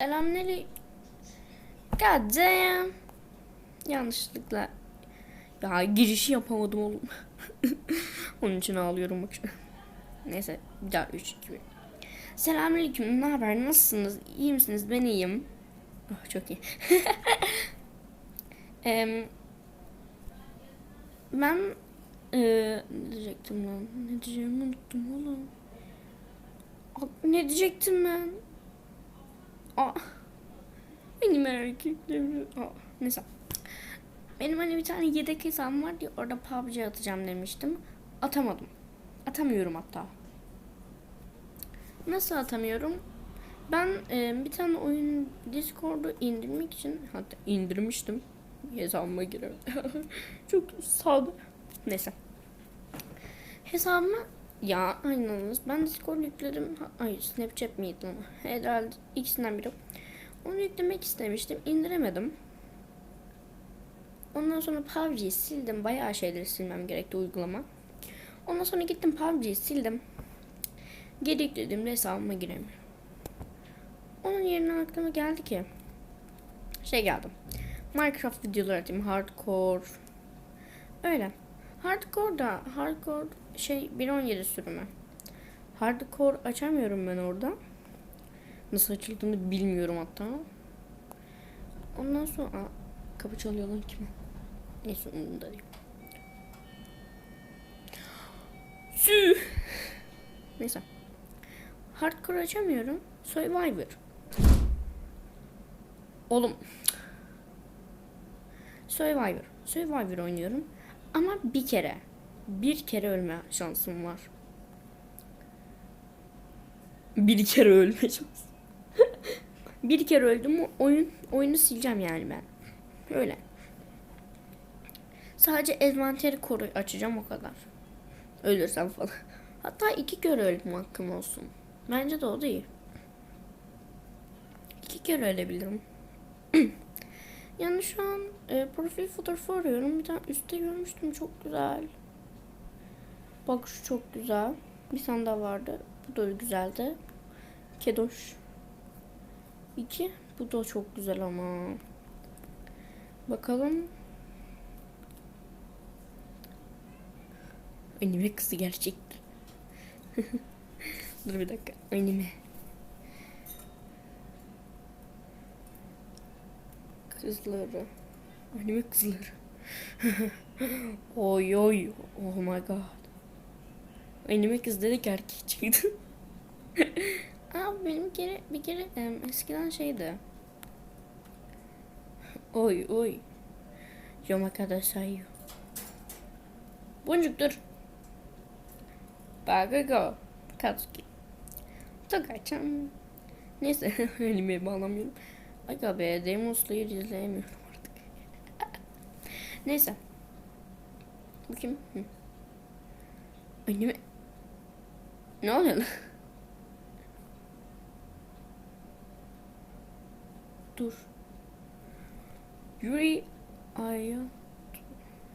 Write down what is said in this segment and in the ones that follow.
Selamünaleyküm. God damn. Yanlışlıkla. Ya girişi yapamadım oğlum. Onun için ağlıyorum bak. Neyse bir daha 3 2 1. Selamünaleyküm. Ne haber? Nasılsınız? İyi misiniz? Ben iyiyim. Oh, çok iyi. Em, ben eee, ne diyecektim lan? Ne diyeceğimi unuttum oğlum. Ne diyecektim ben? Aa, benim erkeklerim. Aa, neyse. Benim hani bir tane yedek hesabım var diye orada PUBG atacağım demiştim. Atamadım. Atamıyorum hatta. Nasıl atamıyorum? Ben e, bir tane oyun Discord'u indirmek için hatta indirmiştim. Hesabıma girer. Çok sağdı. Neyse. Hesabıma ya aynen ben Discord yükledim. Ha- Hayır Snapchat miydi lan? Herhalde ikisinden biri. Onu yüklemek istemiştim. indiremedim. Ondan sonra PUBG'yi sildim. Bayağı şeyleri silmem gerekti uygulama. Ondan sonra gittim PUBG'yi sildim. Geri yüklediğimde hesabıma giremiyorum. Onun yerine aklıma geldi ki şey geldim. Minecraft videoları atayım. Hardcore. Öyle. Hardcore da hardcore şey 1.17 sürümü. Hardcore açamıyorum ben orada. Nasıl açıldığını bilmiyorum hatta. Ondan sonra Aa, kapı çalıyor lan kim? Neyse umurumda değil. Sü. Neyse. Hardcore açamıyorum. Survivor. Oğlum. Survivor. Survivor oynuyorum. Ama bir kere. Bir kere ölme şansım var. Bir kere ölme şansım. bir kere öldüm mü oyun oyunu sileceğim yani ben. Öyle. Sadece envanteri koru açacağım o kadar. Ölürsem falan. Hatta iki kere öldüm hakkım olsun. Bence de o da iyi. İki kere ölebilirim. yani şu an e, profil fotoğrafı arıyorum. Bir tane üstte görmüştüm çok güzel. Bak şu çok güzel. Bir tane vardı. Bu da güzeldi. Kedoş. İki. Bu da çok güzel ama. Bakalım. Anime kızı gerçekten. Dur bir dakika. Anime. Kızları. Anime kızları. oy oy. Oh my god. Anime kız dedik erkek çıktı. Aa benim bir kere bir kere em, eskiden şeydi. Oy oy. Yomakada sayıyor. Boncuk dur. Bagago. Katsuki. Tokaçam. Neyse elime bağlamıyorum. Aga be Demon Slayer izleyemiyorum artık. Neyse. Bu kim? Hı. Anime. Ne oluyor lan? Dur. Yuri Ayato.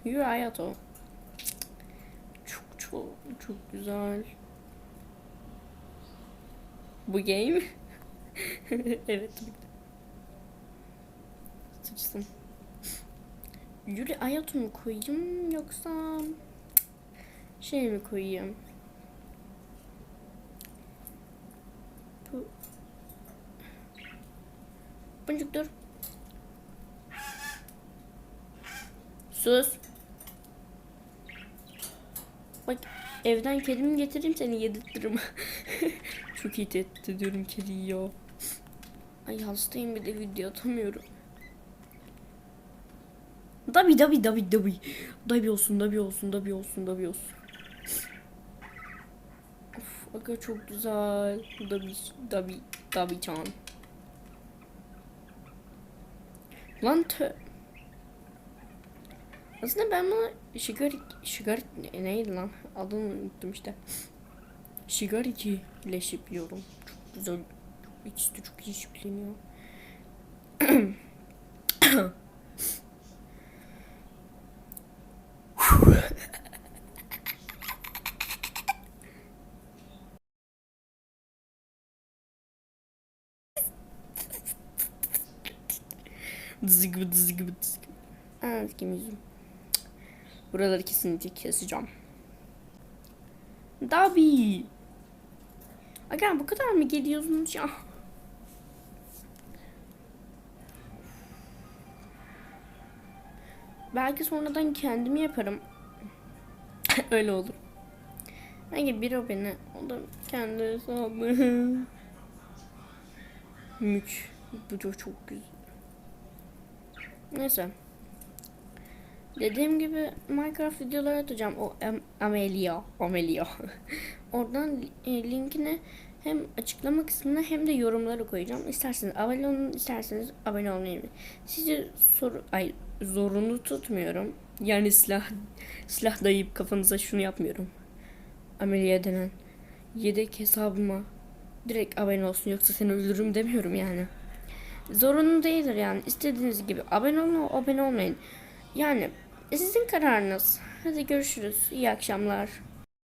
Yuri Ayato. Çok çok çok güzel. Bu game. evet. Sıçsın. Yuri Ayato mu koyayım yoksa şey mi koyayım? Bu Boncuk dur. Sus. Bak evden kedimi getireyim seni yedirtirim. Çok iyi tehdit ediyorum kediyi ya. Ay hastayım bir de video atamıyorum. Dabi dabi dabi dabi. Dabi olsun dabi olsun dabi olsun dabi olsun. Of aga çok güzel. Dabi dabi dabi can. Lan tö. Aslında ben bunu Shigariki ne- neydi lan? Adını unuttum işte. Shigariki ile şipliyorum. Çok güzel. İkisi de çok iyi şipleniyor. Zıgı zıgı zıgı. Evet kim yüzüm. Buraları kesinlikle keseceğim. Dabi. Aga bu kadar mı geliyorsunuz ya? Belki sonradan kendimi yaparım. Öyle olur. Hangi bir o beni, o da kendi hesabı. Mük. Bu çok güzel. Neyse. Dediğim gibi Minecraft videoları atacağım. O Am- Amelia. Amelia. Oradan e, linkini hem açıklama kısmına hem de yorumlara koyacağım. İsterseniz abone olun, isterseniz abone olmayın. Sizi soru, ay zorunlu tutmuyorum. Yani silah silah dayayıp kafanıza şunu yapmıyorum. Amelia denen yedek hesabıma direkt abone olsun yoksa seni öldürürüm demiyorum yani. Zorunlu değildir yani. İstediğiniz gibi abone olun, abone olmayın. Yani sizin kararınız. Hadi görüşürüz. İyi akşamlar.